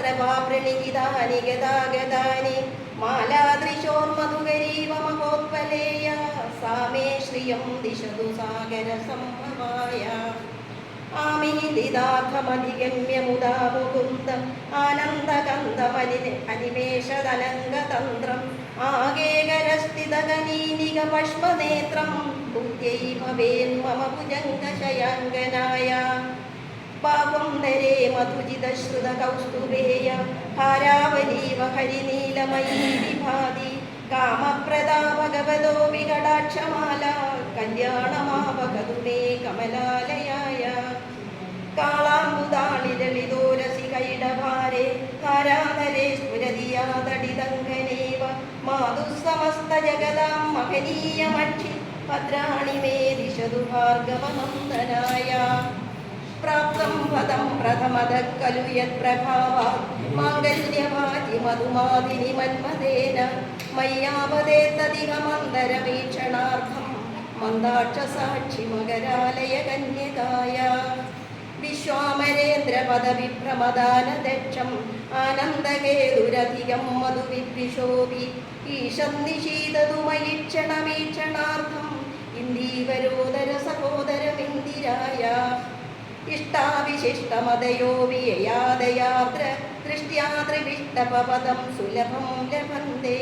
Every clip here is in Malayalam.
പ്രേമത്രപാ പ്രണീതാനി ഗതാഗതാനി മാലാദൃശോർമധുകരീവ മഹോത്പലേയ സാമേ ശ്രിയം ദിശതു സാഗര സംഭവായ ആമീലിതാർത്ഥമധിഗമ്യ മുദാ അനിമേഷതലംഗതന്ത്രം. ആകേകരസ്ഥിതഗനീനിക പശ്മനേത്രം ബുദ്ധ്യൈ ഭുജംഗശയാങ്കനായ പാപുന്ദരേ മധുജിതശ്രുത കൗസ്തുഭേയ ഹാരാവലീവ ഹരിനീലമയീ വിഭാതി കാമപ്രദാ ഭഗവതോ വികടാക്ഷമാല കല്യാണമാവകതുമേ കമലാലയായ. കാളാമ്പുതാളിരളിതോരസികൈടഭാരെ ഹാരാധരേ സ്ഫുരതിയാതടിതങ്കനേവ മാതുസമസ്ത ജഗതാം മഹനീയമക്ഷി ഭദ്രാണി മേ ദിശതു ഭാർഗവനന്ദനായ പ്രാപ്തം പദം പ്രഥമത കലു യത്പ്രഭാവാത് മാംഗല്യവാചി മധുമാതിനി മന്മദേന മയ്യാവതേത്തധികമന്തരവീക്ഷണാർത്ഥം മന്ദാക്ഷസാക്ഷി മകരാലയ കന്യകായ വിശ്വാമരേന്ദ്ര പദവിഭ്രമദാനദക്ഷം ആനന്ദകേതുരധികം മധുവിദ്വിഷോഭി ഈശം നിഷീദതുമയീക്ഷണമീക്ഷണാർത്ഥം ഇന്ദീവരോദര സഹോദരമിന്ദിരായ ഇഷ്ടാവിശിഷ്ടമതയോ വിയയാദയാത്ര ദൃഷ്ട്യാത്രിവിഷ്ടപദം സുലഭം ലഭന്തേ.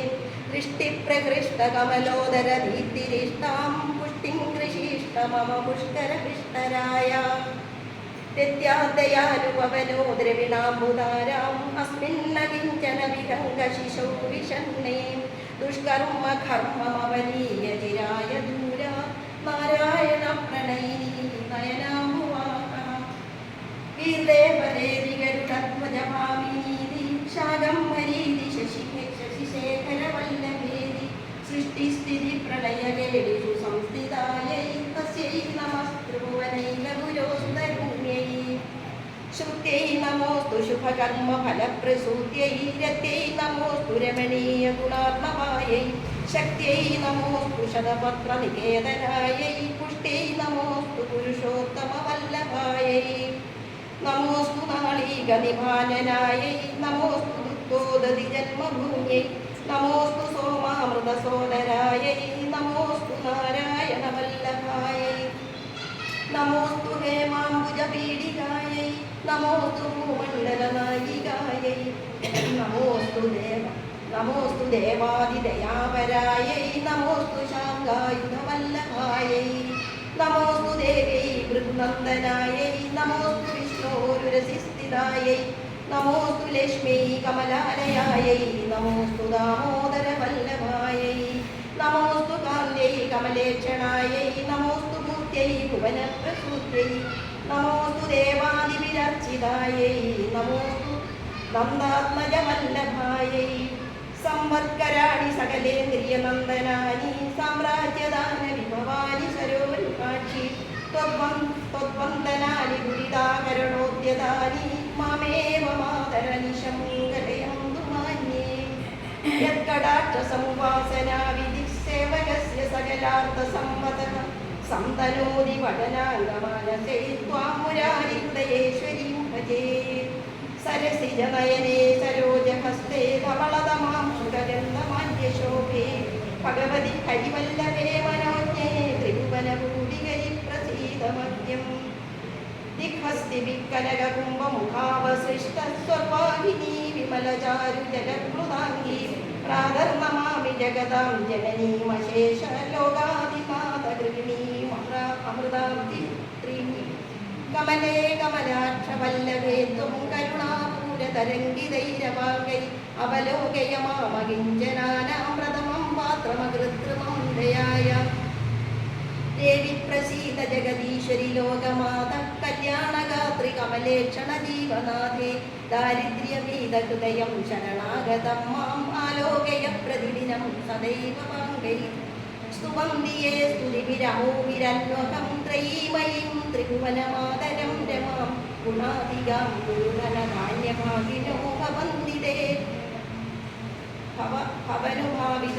ദൃഷ്ടിപ്രഹൃഷ്ടകമലോദര നീത്തിരിഷ്ടാം പുഷ്ടിം കൃഷിഷ്ട മമ പുഷ്കരവിഷ്ടരായ നിത്യാദയാലുപവനോ ദ്രവിണാംബുധാരാം അസ്മിന്നകിഞ്ചന വിഹംഗശിശോ വിഷണ്ണേ. ദുഷ്കർമ്മ കർമ്മമവനീയ ചിരായ ദൂര നാരായണ പ്രണയിനി നയനാമുവാഹ ശശിശേഖരവല്ലഭേദി സൃഷ്ടിസ്ഥിതി പ്രളയവേദിഷു സംസ്ഥിതായൈ തസ്യൈ നമസ്തൃഭുവനൈലഗുരോന്തരൂണ്യൈ ശ്രുത്യൈ നമോസ്തു ശുഭകർമ്മ ഫലപ്രസൂത്യൈ രത്യൈ നമോസ്തു രമണീയ ഗുണാത്മകായൈ ശക്തിയൈ നമോസ്തു ശതപത്ര നികേതനായൈ പുഷ്ടൈ നമോസ്തു പുരുഷോത്തമ വല്ലഭായൈ നമോസ്തു നാളീകനിഭാനനായ നമോസ്തു ദുഃഖോദതി ജന്മഭൂമിയൈ. നമോസ്തു സോമാമൃതസോദരായ നമോസ്തു നാരായണവല്ലഭായ. നമോസ്തു ഹേമാംബുജപീഡികായ നമോസ്തു ഭൂമണ്ഡലനായികായ നമോസ്തു ദേവ നമോസ്തു ദേവാദിദയാപരായ നമോസ്തു ശാങ്കായുധവല്ലഭായ. നമോസ്തു ദേവൈ ഭൃഗുനന്ദനായ. നമോസ്തു ഗോവിന്ദായൈ നമോസ്തു ലക്ഷ്മീ കമലാലയായൈ. നമോസ്തു ദാമോദര വല്ലഭായൈ. നമോസ്തു കാന്യൈ കമലേക്ഷണായൈ നമോസ്തു ഭൂത്യൈ ഭുവനപ്രസൂത്യൈ നമോസ്തു ദേവാദിവിരർച്ചിതായൈ നമോസ്തു നന്ദാത്മജവല്ലഭായൈ സംവത്കരാണി സകലേന്ദ്രിയനന്ദനാനി സാമ്രാജ്യദാന വിഭവാനി സരോവൻ കാക്ഷി ത്വന്ദന യത്കടാക്ഷസമുപാസനാവിധി സേവകസ്യ സകലാർത്ഥസമ്മതഃ സന്തനോതി വടനാംഗമാനസേ ത്വാം മുരാരിഹൃദയേശ്വരീം ഭജേ സരസിജനയനേ സരോജഹസ്തേ ധവളതമാം സുഗന്ധമാല്യശോഭേ ഭഗവതി ഹരിവല്ലഭേ മനോജ്ഞേ ത്രിഭുവനഭൂതികരി പ്രസീതമദ്യം. ദിഗ്ഹസ്തി വിക്കനകുംഭമുഖാവസൃഷ്ട വിമലചാരു ജഗതാം ജനനീമശേഷ ലോകാതിനാഥ ഗൃഹിണീം അമൃതാബ്ധി കമലേ കമലാക്ഷവല്ലഭേ ത്വം കരുണാപൂരതരംഗിതൈരവാങ്കൈ അവലോകയ മാമകിഞ്ചനാനാം പ്രഥമം പാത്രമകൃത്രിമം ദയായ ദേവി പ്രസീത ജഗദീശ്വരി ലോകമാത കല്യാണഗാത്രി കമലേക്ഷണ ജീവനാഥേ ദാരിദ്ര്യമീതഹൃദയം ശരണാഗതം മാം ആലോകയ പ്രതിദിനം സദൈവ പങ്കൈ. സ്തുവന്തിയെ സ്തുതിവിരമോവിരന്വഹം ത്രയീമയീം ത്രിഭുവനമാതരം രമാം ഗുണാധികാം ഗുരുധനധാന്യഭാഗിനോ ഭവന്തിതേ. ഭവ ഭവനുഭാവിത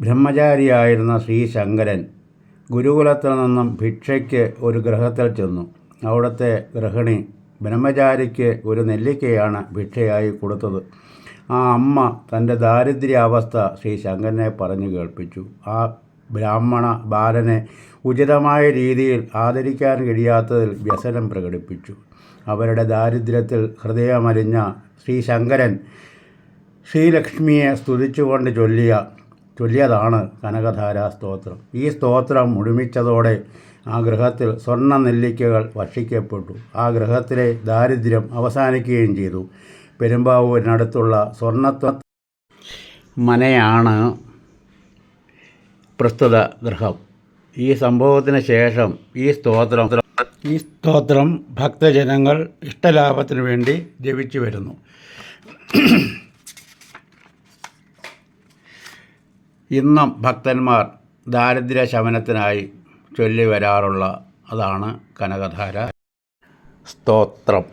ബ്രഹ്മചാരിയായിരുന്ന ശ്രീ ശങ്കരൻ ഗുരുകുലത്തിൽ നിന്നും ഭിക്ഷയ്ക്ക് ഒരു ഗ്രഹത്തിൽ ചെന്നു. അവിടുത്തെ ഗൃഹിണി ബ്രഹ്മചാരിക്ക് ഒരു നെല്ലിക്കയാണ് ഭിക്ഷയായി കൊടുത്തത്. ആ അമ്മ തന്റെ ദാരിദ്ര്യാവസ്ഥ ശ്രീ ശങ്കരനെ പറഞ്ഞു കേൾപ്പിച്ചു. ആ ബ്രാഹ്മണ ബാലനെ ഉചിതമായ രീതിയിൽ ആദരിക്കാൻ കഴിയാത്തതിൽ വ്യസനം പ്രകടിപ്പിച്ചു. അവരുടെ ദാരിദ്ര്യത്തിൽ ഹൃദയമലിഞ്ഞ ശ്രീ ശങ്കരൻ ശ്രീലക്ഷ്മിയെ സ്തുതിച്ചുകൊണ്ട് ചൊല്ലിയ ചൊല്ലിയതാണ് കനകധാരാ സ്തോത്രം. ഈ സ്തോത്രം മുഴുമിച്ചതോടെ ആ ഗൃഹത്തിൽ സ്വർണ നെല്ലിക്കകൾ ഭക്ഷിക്കപ്പെട്ടു. ആ ഗൃഹത്തിലെ ദാരിദ്ര്യം അവസാനിക്കുകയും ചെയ്തു. പെരുമ്പാവൂരിനടുത്തുള്ള സ്വർണത്വ മനയാണ് പ്രസ്തുത ഗൃഹം. ഈ സംഭവത്തിന് ശേഷം ഈ സ്തോത്രം ഈ സ്തോത്രം ഭക്തജനങ്ങൾ ഇഷ്ടലാഭത്തിനു വേണ്ടി ജപിച്ചു വരുന്നു. ഇന്നും ഭക്തന്മാർ ദാരിദ്ര്യ ശമനത്തിനായി ചൊല്ലി വരാറുള്ള അതാണ് കനകധാര. സ്തോത്രം.